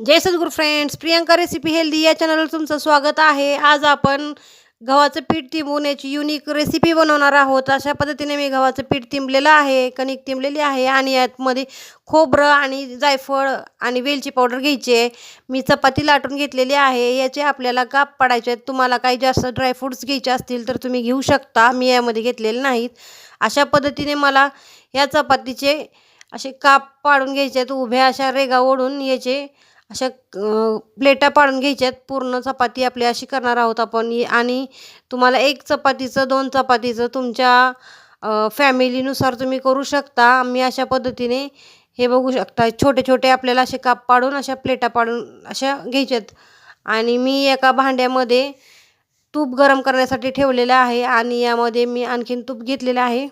जय सद्गुरू friends Priyanka recipe healthy या चॅनलवर तुमचं स्वागत आहे. आज आपण गव्हाचं पीठ तिंबून याची युनिक रेसिपी बनवणार आहोत. अशा पद्धतीने मी गव्हाचं पीठ तिंबलेलं आहे कणिक तिंबलेली आहे आणि यातमध्ये खोबरं आणि जायफळ आणि वेलची पावडर घ्यायची आहे. मी चपाती लाटून घेतलेली आहे. याचे आपल्याला काप पाडायचे आहेत. तुम्हाला काही जास्त ड्रायफ्रूट्स घ्यायचे असतील तर तुम्ही घेऊ शकता. मी यामध्ये घेतलेले नाहीत. अशा पद्धतीने मला या चपातीचे असे काप पाडून घ्यायचे आहेत. उभ्या अशा रेगा ओढून याचे अशा प्लेटा पाडून घ्यायच्या आहेत पूर्ण चपाती आपली अशी करणार आहोत आपण. आणि तुम्हाला एक चपातीचं दोन चपातीचं तुमच्या फॅमिलीनुसार तुम्ही करू शकता. मी अशा पद्धतीने हे बघू शकता. छोटे छोटे आपल्याला असे काप पाडून अशा प्लेटा पाडून अशा घ्यायच्यात. आणि मी एका भांड्यामध्ये तूप गरम करण्यासाठी ठेवलेलं आहे. आणि यामध्ये मी आणखीन तूप घेतलेलं आहे.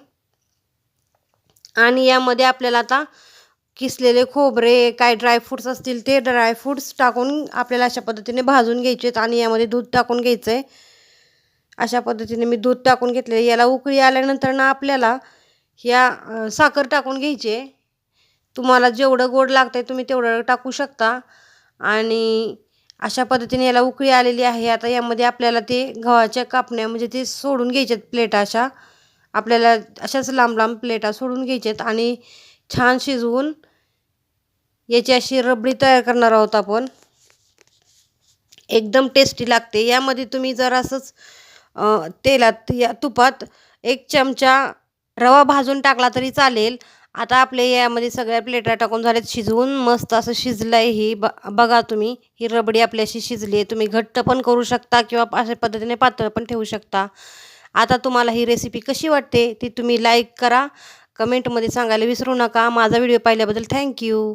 आणि यामध्ये आपल्याला आता किसलेले खोबरे काय ड्रायफ्रूट्स असतील ते ड्रायफ्रूट्स टाकून आपल्याला अशा पद्धतीने भाजून घ्यायचे आहेत आणि यामध्ये दूध टाकून घ्यायचं आहे अशा पद्धतीने मी दूध टाकून घेतले याला उकळी आल्यानंतर ना आपल्याला ह्या साखर टाकून घ्यायची आहे. तुम्हाला जेवढं गोड लागतं आहे तुम्ही तेवढं टाकू शकता. आणि अशा पद्धतीने याला उकळी आलेली आहे. आता यामध्ये आपल्याला ते गव्हाच्या कापण्या म्हणजे ते सोडून घ्यायच्यात प्लेटा अशा. आपल्याला अशाच लांब लांब प्लेटा सोडून घ्यायच्यात आणि छान शिजवून याची अशी रबडी तयार करणार आहोत आपण. एकदम टेस्टी लागते. यामध्ये तुम्ही जरासंच असंच तेलात या तुपात एक चमचा रवा भाजून टाकला तरी चालेल. आता आपले यामध्ये सगळ्या प्लेटा टाकून झाल्यात शिजवून. मस्त असं शिजलं आहे ही. ब बघा तुम्ही ही रबडी आपल्याशी शिजली आहे. तुम्ही घट्ट पण करू शकता किंवा अशा पद्धतीने पातळ पण ठेवू शकता. आता तुम्हाला ही रेसिपी कशी वाटते ती तुम्ही लाईक करा. कमेंटमध्ये सांगायला विसरू नका. माझा व्हिडिओ पाहिल्याबद्दल थँक्यू